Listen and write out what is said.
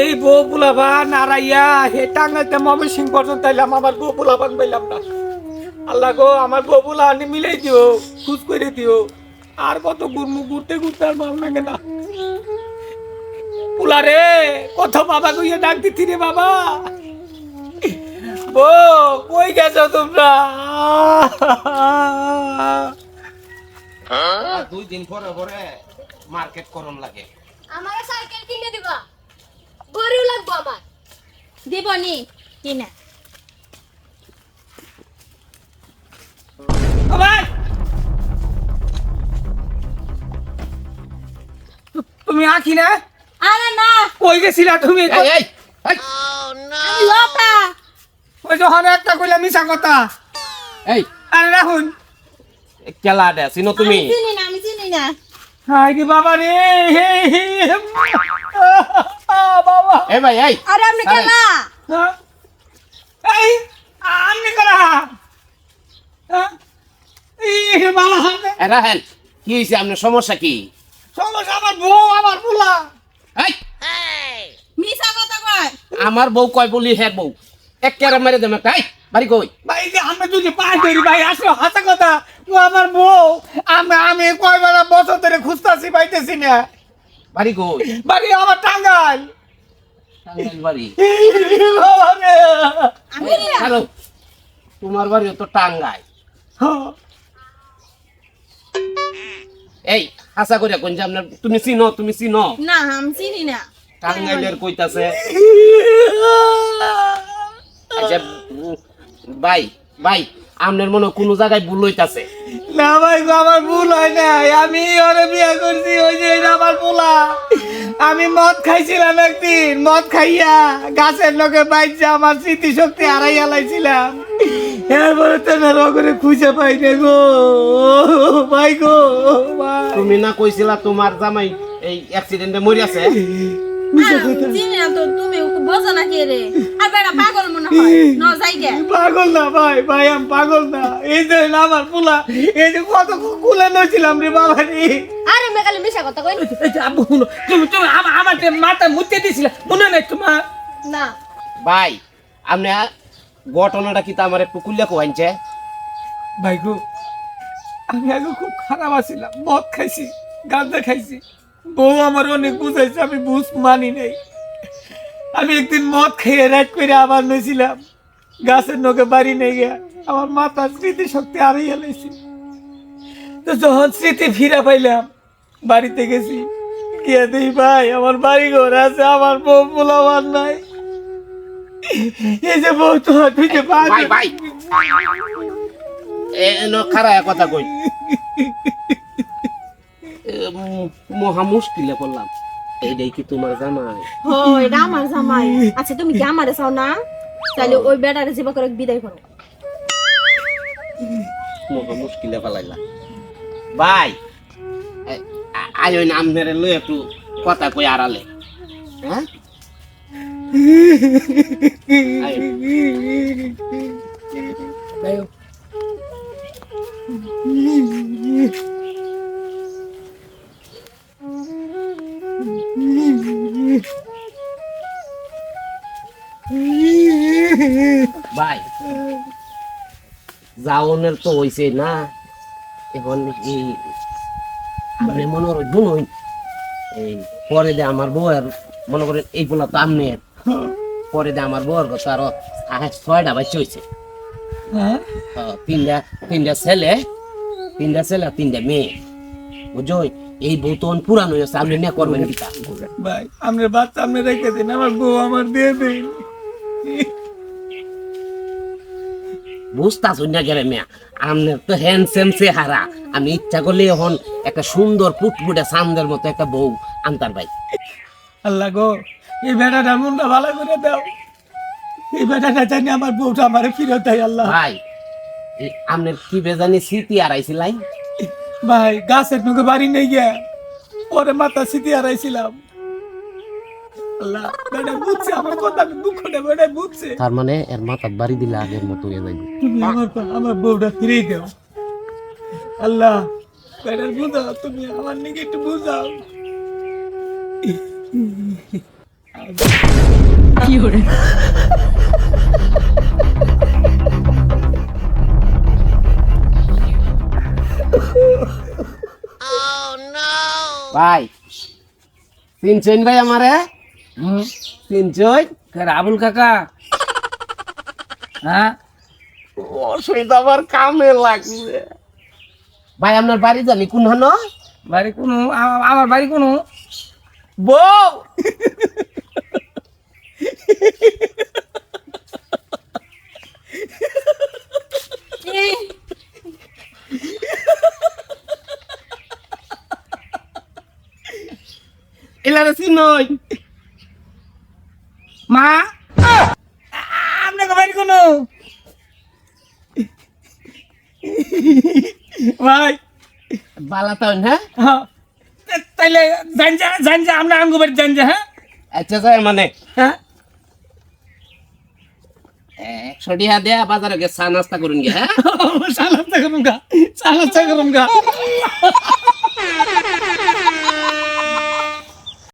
এই বউ বুলাবান নারাইয়া হে টাঙ্গাইতে মমি সিং পর্যন্ত এলাম আমার বউ বুলাবান পাইলাম না। আল্লাহ গো আমার বউ বুলা মিলাই দিও খুশ করে দিও। আর কত ঘুরমু ঘুরতে ঘুরতে আর ভালো লাগে না। পুলা রে কত বাবা কইয়া ডাক দিতি রে বাবা। বউ কই গেছো তোমরা? দুই দিন পরে পরে মার্কেট করন লাগে। আমার গরু লাগবো আমার। দিবনি কিনা তুমি আঁকি না? আরে না। কই গেছিলা তুমি? আমি লতা। ওই যখন একটা কইলা মিশা কথা। এই। আরে রাখুন কেলা দে চিনো তুমি? আমি চিনি না আমি চিনি না। হাই রে বাবা রে হে হে আহ, বাবা এই ভাই এই। আরে আপনি কেলা হ্যাঁ? এই আমি করা হ্যাঁ? এই বাবা এ রাহেন কি হয়েছে আপনার সমস্যা কি? সমস্যা আমার বউ আমার পোলা। এই। মিছা কথা কয়। আমার বউ কয় বলি হ্যাঁ বউ। এক কেরা মেরে দেবে তাই বাড়ি কই? ভাই যে আমি যদি পাই করি ভাই আসলে হাসা কথা। ও আমার বউ আমি আমি কয়বার বছর ধরে খুঁজতাছি পাইতেছি না। বাড়ি কই? বাড়ি আমার টাঙ্গাইল। টাঙ্গাইল বাড়ি? হ্যালো তোমার তো টাঙ্গাই হ্যাঁ। এই আশা করিয়া কোন যে তুমি চিনো তুমি চিনো? না আমি চিনি না। টাঙ্গাইলের কইতাছে। আচ্ছা উম, ভাই ভাই আপনার মনে কোনো জায়গায় ভুল হইতাছে? না ভাই আমার ভুল হয় নাই। আমি ওরে বিয়ে করছি ওই যে আমার পোলা। আমি মদ খাইছিলাম একদিন মদ খাইয়া গাছের লোকে বাইছে আমার স্মৃতি শক্তি হারাইয়া লাইছিলাম। এরপরে তো না রগরে খুঁজে পাই রে গো। ভাই গো তুমি না কইছিলা তোমার জামাই এই অ্যাক্সিডেন্টে মরিয়াছে? মিশা কথা। চিনি না তো তুমি ওকে বোঝো না কে রে? আর বেড়া পাগল মনে হয়? ন যাই গে। পাগল না ভাই ভাই আমি পাগল না। এই যে আমার পোলা এই যে কত কুলে নছিলাম রে বাবা রে। আরে মেকালে মিশা কথা কই এই যে আব্বু শুনো, তুমি তুমি আমার যে মাথা মুতে দিছিলে মনে নাই তোমার? না। ভাই আপনি ঘটনাটা কি তা আমার একটু কুল্লা কোয়াইছে ভাই গো আমি আগে খুব খারাপ আছিলাম মদ খাইছি গাঁজা খাইছি। বউ আমার অনেক বুঝাইছে আমি বুঝ মানি নাই। আমি একদিন মদ খেয়ে রাত করে আবার নছিলাম গাছের নকে বাড়ি নিয়ে গিয়া আমার মাথা স্মৃতি শক্তি হারিয়ে লাইছি। তো যখন স্মৃতি ফিরা পাইলাম বাড়িতে গেছি গিয়া দেই ভাই আমার বাড়ি ঘর আছে আমার বউ পোলাবার নাই। এই যে বউ তোমার যে ভাই খারাপ কথা কই। মহা মুশকিলে পড়লাম। এইটাই কি তোমার জামাই? ও এটা আমার জামাই। আচ্ছা তুমি কি আমারে চাও না? তাহলে ওই বেড়ারে যেবা করে বিদায় করো। মহা মুশকিলে পালাইলা। ভাই আয় ওই নাম মেরে লই একটু কথা কই আড়ালে। হ্যাঁ? আয়। ভাই যাওনের তো হইছে না এখন এই আপনি মনে শুনুন এই পরে দে আমার বউয়ের মনে করেন এই পোলা তো আমনের। পরে দে আমার বউয়ের কথা আরও আহে ছয়টা বাচ্চা হয়েছে হ্যাঁ? তিনটা তিনটা ছেলে তিনটা ছেলে তিনটা মেয়ে। বুঝছ এই বউ তো পুরানো হয়েছে আপনি নিয়ে করবেন কি তা? ভাই আপনার বাচ্চা আপনি রেখে দিন আমার বউ আমার দিয়ে দিন। বুঝতা শুনিয়া গেলে মেয়া আপনার তো হ্যান্ডসেম চেহারা। আমি ইচ্ছা করলে এখন একটা সুন্দর পুটপুটে চান্দের মতো একটা বউ আনতার ভাই। আল্লাহ গো এই বেটাটা মনটা ভালো করে দাও। এই বেটাটা জানি আমার বউটা আমার ফিরত দেয় আল্লাহ। ভাই আপনার কি বেজানি স্মৃতি হারাইছিলাই ভাই গাছের নুকে বাড়ি নেই গিয়া পরে মাথা স্মৃতি হারাইছিলাম। আল্লাহ বেটা বুঝছে আমার কথা আমি দুঃখটা বেটা বুঝছে তার মানে এর মাথার বাড়ি দিলে আগের মতো হয়ে যাবে তুমি আমার আমার বউটা ফিরিয়ে দাও। আল্লাহ বেটার বুঝাও তুমি আমার নিকে একটু বুঝাও। ভাই চিনছেন ভাই আমারে। চিনছেন কার আবুল কাকা? হ্যাঁ? অসুবিধা আমার কামে লাগবে ভাই আপনার বাড়ি জানি কোন হন? বাড়ি কোনো আমার বাড়ি কোনো? বউ! এলারে চিনই মা? আপনাকে বাড়ি কোনো? ভাই। বালাতন হ্যাঁ? হ্যাঁ। তা- তাইলে জানজা জানজা আমরা আমগো বাড়ি জানজা হ্যাঁ? আচ্ছা স্যার মানে। হ্যাঁ? একশো টাকা দেয়া বাজারে চা নাস্তা করুন গে হ্যাঁ? চালাতে করুন গা চালাতে করুন গা।